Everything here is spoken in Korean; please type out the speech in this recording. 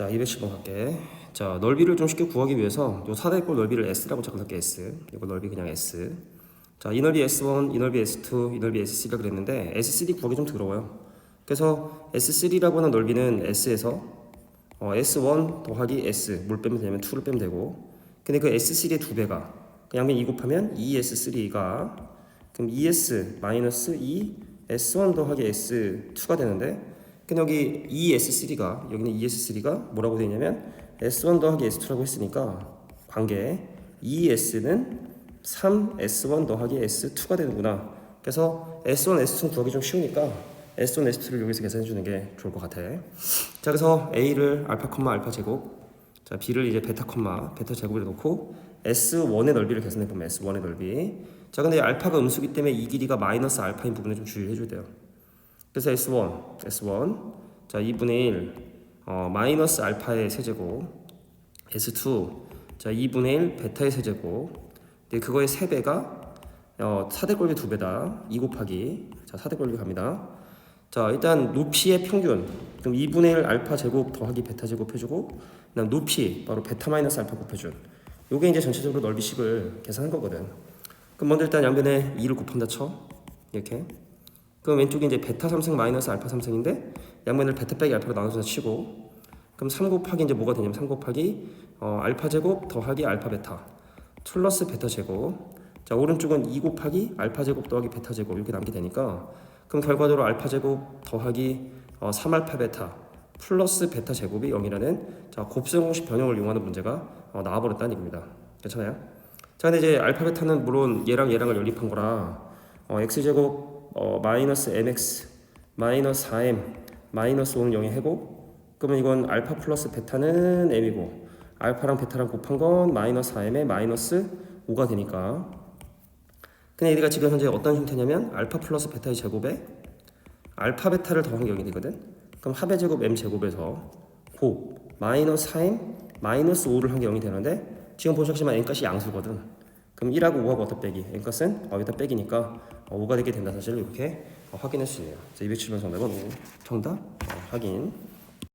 자, 210번 갈게. 자, 넓이를 좀 쉽게 구하기 위해서 요 사대꼴 넓이를 S라고 작성할게 S. 이거 넓이 그냥 S. 자, 이 넓이 S1, 이 넓이 S2, 이 넓이 S3가 그랬는데 S3 구하기 좀 더러워요. 그래서 S3라고 하는 넓이는 S에서 어, S1 더하기 S 뭘 빼면 되냐면 2를 빼면 되고 근데 그 S3의 두 배가 그 양면 2 곱하면 2S3가 그럼 2S 마이너스 2 S1 더하기 S2가 되는데 여기 2S3가 여기는 2S3가 뭐라고 되냐면 S1 더하기 S2라고 했으니까 관계 2S는 3S1 더하기 S2가 되는구나. 그래서 S1, S2 구하기 좀 쉬우니까 S1, S2를 여기서 계산해 주는 게 좋을 것 같아. 자 그래서 A를 알파 콤마 알파 제곱. 자 B를 이제 베타 콤마 베타 제곱에 놓고 S1의 넓이를 계산해 보면 S1의 넓이. 자 근데 알파가 음수기 때문에 이 길이가 마이너스 알파인 부분에 좀 주의를 해줘야 돼요 그래서 S1 S1 자 2분의 1 어, 마이너스 알파의 세제곱 S2 자 2분의 1 베타의 세제곱. 근데 그거의 3배가 어, 4대 꼴비 2배다. 2 곱하기. 자 4대 꼴비 갑니다. 자 일단 높이의 평균. 그럼 2분의 1 알파 제곱 더하기 베타 제곱 해주고 그 다음 높이 바로 베타 마이너스 알파 곱해준. 요게 이제 전체적으로 넓이식을 계산한 거거든. 그럼 먼저 일단 양변에 2를 곱한다 쳐. 이렇게 그럼 왼쪽에 이제 베타 3승 마이너스 알파 3승인데 양면을 베타 빼기 알파로 나눠서 치고 그럼 3 곱하기 이제 뭐가 되냐면 3 곱하기 어, 알파 제곱 더하기 알파 베타 플러스 베타 제곱 자 오른쪽은 2 곱하기 알파 제곱 더하기 베타 제곱 이렇게 남게 되니까 그럼 결과적으로 알파 제곱 더하기 어, 3알파 베타 플러스 베타 제곱이 0이라는 자 곱셈 공식 변형을 이용하는 문제가 어, 나와버렸다는 얘기입니다 괜찮아요? 자 근데 이제 알파 베타는 물론 얘랑 얘랑을 연립한 거라 어, x 제곱 어, 마이너스 mx 마이너스 4m 마이너스 5는 0의 해고 그러면 이건 알파 플러스 베타는 m이고 알파랑 베타랑 곱한 건 마이너스 4m에 마이너스 5가 되니까. 근데 얘가 지금 현재 어떤 형태냐면 알파 플러스 베타의 제곱에 알파 베타를 더한 게 0이 되거든? 그럼 합의 제곱 m 제곱에서 곱 마이너스 4m 마이너스 5를 한 게 0이 되는데 지금 보셨지만 n값이 양수거든 그럼 1하고 5하고 어디다 빼기? n값은 어, 여기다 빼기니까 어, 5가 되게 된다 사실을 이렇게 어, 확인할 수 있네요. 자, 207번 정답은 5 정답. 어, 확인